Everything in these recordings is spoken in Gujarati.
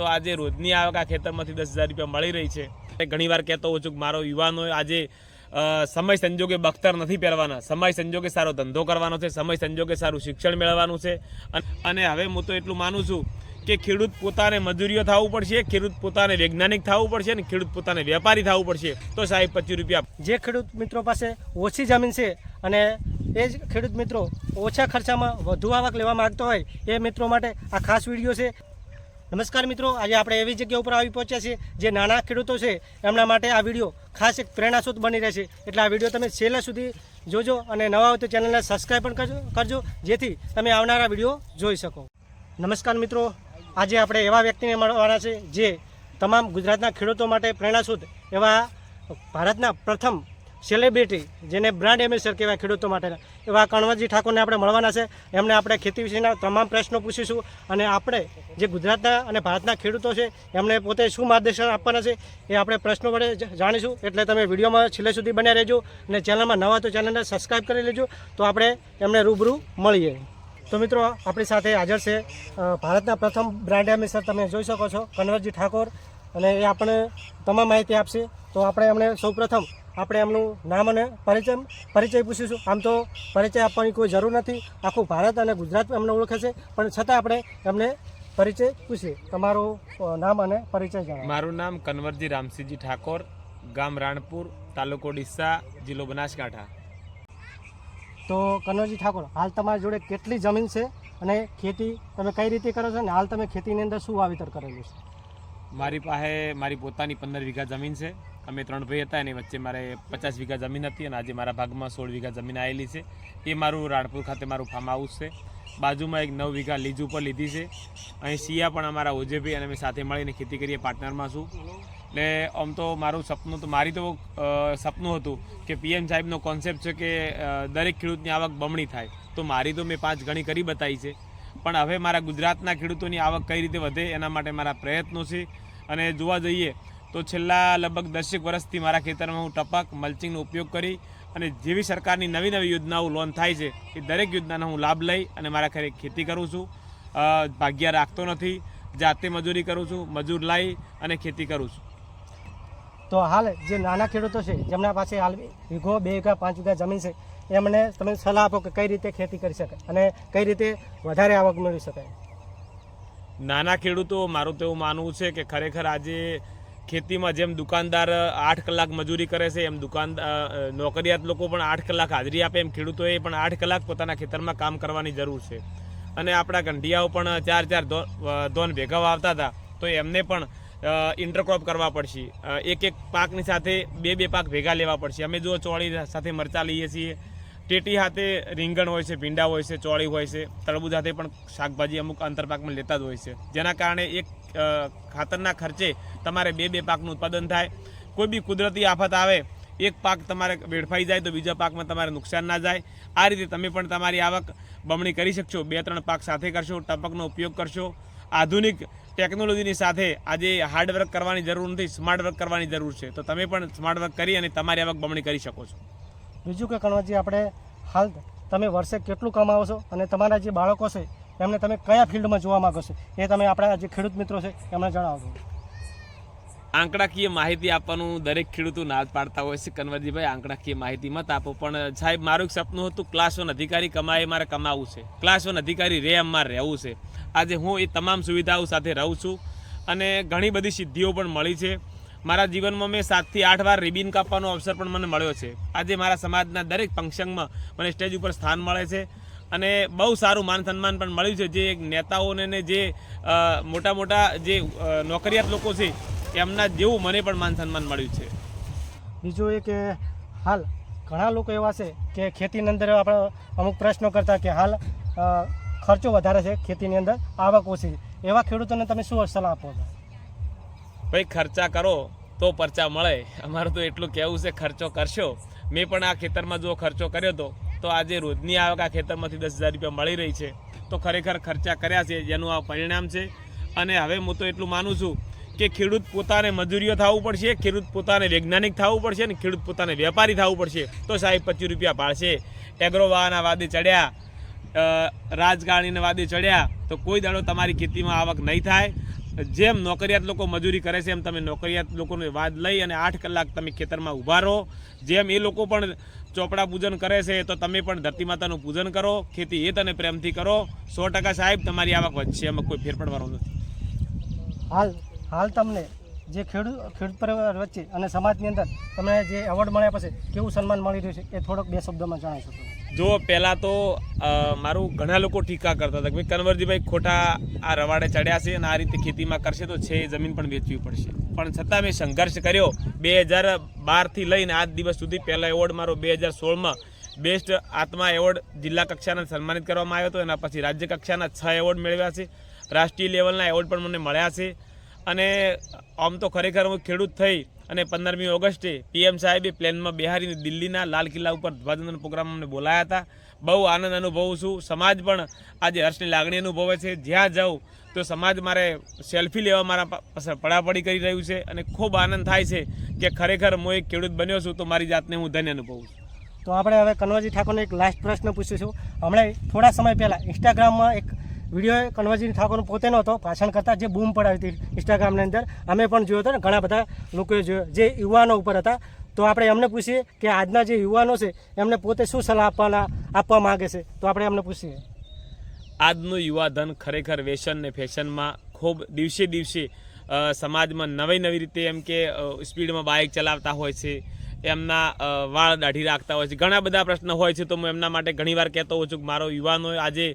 તો આજે રોજની આવક આ ખેતરમાંથી દસ હજાર રૂપિયા મળી રહી છે. ઘણી વાર કહેતો હોઉં છું કે મારો યુવાનો આજે સમય સંજોગે બખ્તર નથી પહેરવાના. સમય સંજોગે સારો ધંધો કરવાનો છે, સમય સંજોગે સારું શિક્ષણ મેળવવાનું છે. અન- હવે હું તો એટલું માનું છું કે ખેડૂત પોતાને મજૂરીઓ થવું પડશે, ખેડૂત પોતાને વૈજ્ઞાનિક થવું પડશે અને ખેડૂત પોતાને વેપારી થવું પડશે. તો સાહેબ પચીસ રૂપિયા જે ખેડૂત મિત્રો પાસે ઓછી જમીન છે અને એ જ ખેડૂત મિત્રો ઓછા ખર્ચામાં વધુ આવક લેવા માગતો હોય એ મિત્રો માટે આ ખાસ વીડિયો છે. નમસ્કાર મિત્રો, આજે આપણે એવી જગ્યા ઉપર આવી પહોંચ્યા છીએ જે નાના ખેડૂતો છે, એમના માટે આ વીડિયો ખાસ એક પ્રેરણાસ્ત્રોત બની રહેશે. એટલે આ વીડિયો તમે છેલ્લા સુધી જોજો અને નવા હોય તો ચેનલને સબસ્ક્રાઈબ પણ કરજો કરજો, જેથી તમે આવનારા વીડિયો જોઈ શકો. નમસ્કાર મિત્રો, આજે આપણે એવા વ્યક્તિને મળવાના છે જે તમામ ગુજરાતના ખેડૂતો માટે પ્રેરણાસ્ત્રોત એવા ભારતના પ્રથમ સેલિબ્રિટી જેને બ્રાન્ડ એમ્બેસેડર કહેવાય ખેડૂતો માટેના. એવા કણવરજી ઠાકોરને આપણે મળવાના છે. એમને આપણે ખેતી વિશેના તમામ પ્રશ્નો પૂછીશું અને આપણે જે ગુજરાતના અને ભારતના ખેડૂતો છે, એમને પોતે શું માર્ગદર્શન આપવાના છે, એ આપણે પ્રશ્નો વડે જાણીશું. એટલે તમે વિડીયોમાં છેલ્લે સુધી બન્યા રહેજો અને ચેનલમાં નવા તો ચેનલને સબસ્ક્રાઈબ કરી લેજો. તો આપણે એમને રૂબરૂ મળીએ. તો મિત્રો, આપણી સાથે હાજર છે ભારતના પ્રથમ બ્રાન્ડ એમ્બેસેડર તમે જોઈ શકો છો કન્વરજી ઠાકોર. અને એ આપણે તમામ માહિતી આપશે. તો આપણે એમણે સૌપ્રથમ આપણે એમનું નામ અને પરિચય પરિચય પૂછીશું. આમ તો પરિચય આપવાની કોઈ જરૂર નથી. આખું ભારત અને ગુજરાત એમને ઓળખે છે. પણ છતાં આપણે એમને પરિચય પૂછીએ. તમારું નામ અને પરિચય જણાવો. મારું નામ કન્વરજી રામસિંહજી ઠાકોર ગામ રાણપુર તાલુકો ડીસા જિલ્લો બનાસકાંઠા. તો કન્વરજી ઠાકોર હાલ તમારી જોડે કેટલી જમીન છે અને ખેતી તમે કઈ રીતે કરો છો અને હાલ તમે ખેતીની અંદર શું વાવેતર કરેલું છે? મારી પાસે, મારી પોતાની પંદર વીઘા જમીન છે. અમે ત્રણ ભાઈ હતા, એની વચ્ચે મારે પચાસ વીઘા જમીન હતી અને આજે મારા ભાગમાં સોળ વીઘા જમીન આવેલી છે. એ મારું રાણપુર ખાતે મારું ફાર્મ હાઉસ છે. બાજુમાં એક નવ વીઘા લીજ ઉપર લીધી છે. અહીં સિયા પણ અમારા ઓજેભાઈ અને અમે સાથે મળીને ખેતી કરીએ, પાર્ટનરમાં છું. એટલે આમ તો મારું સપનું તો, મારી તો સપનું હતું કે પીએમ સાહેબનો કોન્સેપ્ટ છે કે દરેક ખેડૂતની આવક બમણી થાય. તો મારી તો મેં પાંચ ગણી કરી બતાવી છે. પણ હવે મારા ગુજરાતના ખેડૂતોની આવક કઈ રીતે વધે એના માટે મારા પ્રયત્નો છે. અને જોવા જઈએ તો છેલ્લા લગભગ દસેક વર્ષથી મારા ખેતરમાં હું ટપક, મલ્ચિંગનો ઉપયોગ કરી અને જેવી સરકારની નવી નવી યોજનાઓ લોન થાય છે એ દરેક યોજનાનો હું લાભ લઈ અને મારા ઘરે ખેતી કરું છું. ભાગ્ય રાખતો નથી, જાતે મજૂરી કરું છું, મજૂર લાવી અને ખેતી કરું છું. તો હાલ જે નાના ખેડૂતો છે, જેમના પાસે હાલ વીઘો બે વીઘા, પાંચ વીઘા જમીન છે એમને તમે સલાહ આપો કે કઈ રીતે ખેતી કરી શકાય અને કઈ રીતે વધારે આવક મેળવી શકાય. નાના ખેડૂતો, મારું તો એવું માનવું છે કે ખરેખર આજે ખેતીમાં જેમ દુકાનદાર આઠ કલાક મજૂરી કરે છે, એમ દુકાન નોકરિયાત લોકો પણ આઠ કલાક હાજરી આપે, એમ ખેડૂતોએ પણ આઠ કલાક પોતાના ખેતરમાં કામ કરવાની જરૂર છે. અને આપણા ગંઢિયાઓ પણ ચાર ચાર ધોન ભેગા વાવતા હતા, તો એમને પણ ઇન્ટરક્રોપ કરવા પડશે. એક એક પાકની સાથે બે બે પાક ભેગા લેવા પડશે. અમે જો ચોળી સાથે મરચાં લઈએ છીએ ટેટી હાથે રીંગણ હોય છે, ભીંડા હોય છે, ચોળી હોય છે, તરબૂજ હાથે પણ શાકભાજી અમુક અંતરપાકમાં લેતા જ હોય છે. જેના કારણે એક ખાતરના ખર્ચે તમારે બે બે પાકનું ઉત્પાદન થાય. કોઈ બી કુદરતી આફત આવે, એક પાક તમારે વેડફાઈ જાય તો બીજા પાકમાં તમારે નુકસાન ના જાય. આ રીતે તમે પણ તમારી આવક બમણી કરી શકશો. બે, ત્રણ પાક સાથે કરશો, ટપકનો ઉપયોગ કરશો. આધુનિક ટેકનોલોજીની સાથે આજે હાર્ડ વર્ક કરવાની જરૂર નથી, સ્માર્ટ વર્ક કરવાની જરૂર છે. તો તમે પણ સ્માર્ટ વર્ક કરી અને તમારી આવક બમણી કરી શકો છો. બીજું કે કણવતજી આપણે હાલ તમે વર્ષે કેટલું કમાવો છો અને તમારા જે બાળકો છે, એમને તમે કયા ફિલ્ડમાં જોવા માંગો છો, એ તમે આપણા જે ખેડૂત મિત્રો છે, એમને જણાવજો. આંકડાકીય માહિતી આપવાનું દરેક ખેડૂતો ના પાડતા હોય છે, કનવરજીભાઈ, આંકડાકીય માહિતી મત આપો. પણ, સાહેબ, મારું એક સપનું હતું ક્લાસ વન અધિકારી કમાએ મારે કમાવું છે. ક્લાસ વન અધિકારી રે અમારે રહેવું છે. આજે હું એ તમામ સુવિધાઓ સાથે રહું છું અને ઘણી બધી સિદ્ધિઓ પણ મળી છે. મારા જીવનમાં મેં સાતથી આઠ વાર રિબિન કાપવાનો અવસર પણ મને મળ્યો છે. આજે મારા સમાજના દરેક ફંક્શનમાં મને સ્ટેજ ઉપર સ્થાન મળે છે અને બહુ સારું માન સન્માન પણ મળ્યું છે. જે નેતાઓને ને જે મોટા મોટા જે નોકરિયાત લોકો છે, એમના જેવું મને પણ માન સન્માન મળ્યું છે. બીજું એ કે હાલ ઘણા લોકો એવા છે કે ખેતીની અંદર આપણે અમુક પ્રશ્નો કરતા કે હાલ ખર્ચો વધારે છે ખેતીની અંદર, આવક ઓછી. એવા ખેડૂતોને તમે શું સલાહ આપો છો? ભાઈ, ખર્ચા કરો, તો પરચા મળે. અમારું તો એટલું કહેવું છે, ખર્ચો કરશો. મેં પણ આ ખેતરમાં જો ખર્ચો કર્યો હતો તો આજે રોજની આવક આ ખેતરમાંથી દસ હજાર રૂપિયા મળી રહી છે. તો ખરેખર ખર્ચા કર્યા છે, જેનું આ પરિણામ છે. અને હવે હું તો એટલું માનું છું કે ખેડૂત પોતાને મજૂરીઓ થવું પડશે, ખેડૂત પોતાને વૈજ્ઞાનિક થવું પડશે અને ખેડૂત પોતાને વેપારી થવું પડશે. તો સાહેબ પચીસ રૂપિયા પાડશે. એગ્રોવાના વાદે ચડ્યા રાજકારણીના વાદે ચડ્યા. તો કોઈ દાડો તમારી ખેતીમાં આવક નહીં થાય. જેમ નોકરિયાત લોકો મજૂરી કરે છે એમ તમે નોકરિયાત લોકોને વાત લઈ અને આઠ કલાક તમે ખેતરમાં ઊભા રહો. જેમ એ લોકો પણ ચોપડા પૂજન કરે છે, તો તમે પણ ધરતી માતાનું પૂજન કરો, ખેતી હિત અને પ્રેમથી કરો. સો ટકા સાહેબ, તમારી આવક વધશે, એમાં કોઈ ફેર પડવાનો નથી. હાલ હાલ તમને જે ખેડૂત ખેડૂત પરિવાર વચ્ચે અને સમાજની અંદર તમને જે એવોર્ડ મળ્યા પછી કેવું સન્માન મળી રહ્યું છે એ થોડોક બે શબ્દોમાં જણાવી શકો જો પહેલાં તો મારું ઘણા લોકો ટીકા કરતા હતા કે ભાઈ કન્વરજીભાઈ ખોટા આ રવાડે ચડ્યા છે અને આ રીતે ખેતીમાં કરશે તો છે જમીન પણ વેચવી પડશે. પણ છતાં મેં સંઘર્ષ કર્યો. બે હજાર બારથી લઈને આજ દિવસ સુધી પહેલા એવોર્ડ મારો બે હજાર સોળમાં બેસ્ટ આત્મા એવોર્ડ જિલ્લા કક્ષાના સન્માનિત કરવામાં આવ્યો હતો. એના પછી રાજ્ય કક્ષાના છ એવોર્ડ મેળવ્યા છે. રાષ્ટ્રીય લેવલના એવોર્ડ પણ મને મળ્યા છે. અને આમ તો ખરેખર હું ખેડૂત થઈ અને પંદરમી ઓગસ્ટે પીએમ સાહેબે પ્લેનમાં બિહારીને દિલ્હીના લાલ કિલ્લા ઉપર ધ્વજવંદન પ્રોગ્રામ અમને બોલાયા હતા. બહુ આનંદ અનુભવું છું. સમાજ પણ આજે હર્ષની લાગણી અનુભવે છે. જ્યાં જાઉં તો સમાજ મારે સેલ્ફી લેવા મારા પડાપડી કરી રહ્યું છે અને ખૂબ આનંદ થાય છે કે ખરેખર હું એક ખેડૂત બન્યો છું તો મારી જાતને હું ધન્ય અનુભવું છું. તો આપણે હવે કન્વરજી ઠાકોરને એક લાસ્ટ પ્રશ્ન પૂછીશું હમણાં થોડા સમય પહેલાં ઇન્સ્ટાગ્રામમાં એક વીડિયો કન્વરજી ઠાકોરનો પોતે નહોતો, ભાષણ કરતા જે બૂમ પડાવી હતી ઇન્સ્ટાગ્રામની અંદર, અમે પણ જોયો હતો ને, ઘણા બધા લોકોએ જોયો. જે યુવાનો ઉપર હતા, તો આપણે એમને પૂછીએ કે આજના જે યુવાનો છે, એમને પોતે શું સલાહ આપવાના, આપવા માગે છે? તો આપણે એમને પૂછીએ. આજનું યુવાધન ખરેખર વેસન ને ફેશનમાં ખૂબ દિવસે દિવસે સમાજમાં નવી નવી રીતે એમ કે સ્પીડમાં બાઇક ચલાવતા હોય છે, એમના વાળ દાઢી રાખતા હોય છે, ઘણા બધા પ્રશ્નો હોય છે, તો હું એમના માટે ઘણીવાર કહેતો હોઉં છું કે મારો યુવાનો આજે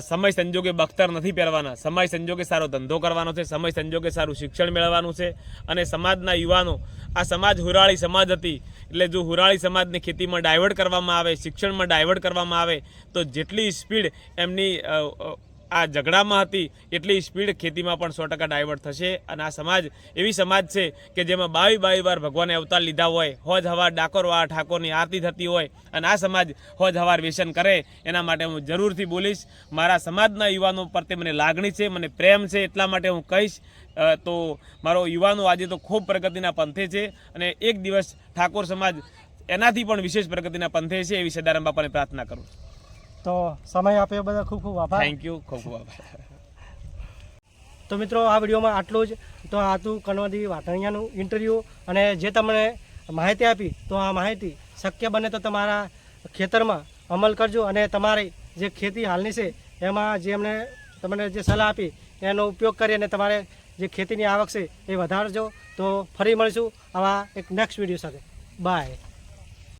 સમય સંજોગે બખ્તર નથી પહેરવાના. સમય સંજોગે સારો ધંધો કરવાનો છે, સમય સંજોગે સારું શિક્ષણ મેળવવાનું છે અને સમાજના યુવાનો, આ સમાજ હુરાળી સમાજ હતી. એટલે જો હુરાળી સમાજને ખેતીમાં ડાયવર્ટ કરવામાં આવે, શિક્ષણમાં ડાયવર્ટ કરવામાં આવે, તો જેટલી સ્પીડ એમની આ ઝઘડામાં હતી એટલી સ્પીડ ખેતીમાં પણ સો ટકા ડાયવર્ટ થશે. અને આ સમાજ, એવી સમાજ છે કે જેમાં બાવી બાવી વાર ભગવાને અવતાર લીધા હોય, હોજ હવાર ડાકોરવા ઠાકોરની આરતી થતી હોય, અને આ સમાજ હોજ હવાર વ્યસન કરે, એના માટે હું જરૂરથી બોલીશ. મારા સમાજના યુવાનો પ્રત્યે મને લાગણી છે, મને પ્રેમ છે, એટલા માટે હું કહીશ. તો મારો યુવાનો આજે તો ખૂબ પ્રગતિના પંથે છે, અને એક દિવસ ઠાકોર સમાજ એનાથી પણ વિશેષ પ્રગતિના પંથે છે, એવી સદારામ બાપાને પ્રાર્થના કરું તો સમય આપ્યો બધા ખૂબ ખૂબ આભાર. થેન્ક યુ ખૂબ ખૂબ આભાર. તો મિત્રો આ વિડીયોમાં આટલું જ. તો આ હતું કણવાદી વાટણિયાનું ઇન્ટરવ્યૂ અને જે તમને માહિતી આપી તો આ માહિતી શક્ય બને તો તમારા ખેતરમાં અમલ કરજો અને તમારી જે ખેતી હાલની છે એમાં જે એમને તમને જે સલાહ આપી એનો ઉપયોગ કરી અને તમારે જે ખેતીની આવક છે એ વધારજો. તો ફરી મળીશું આવા એક નેક્સ્ટ વીડિયો સાથે. બાય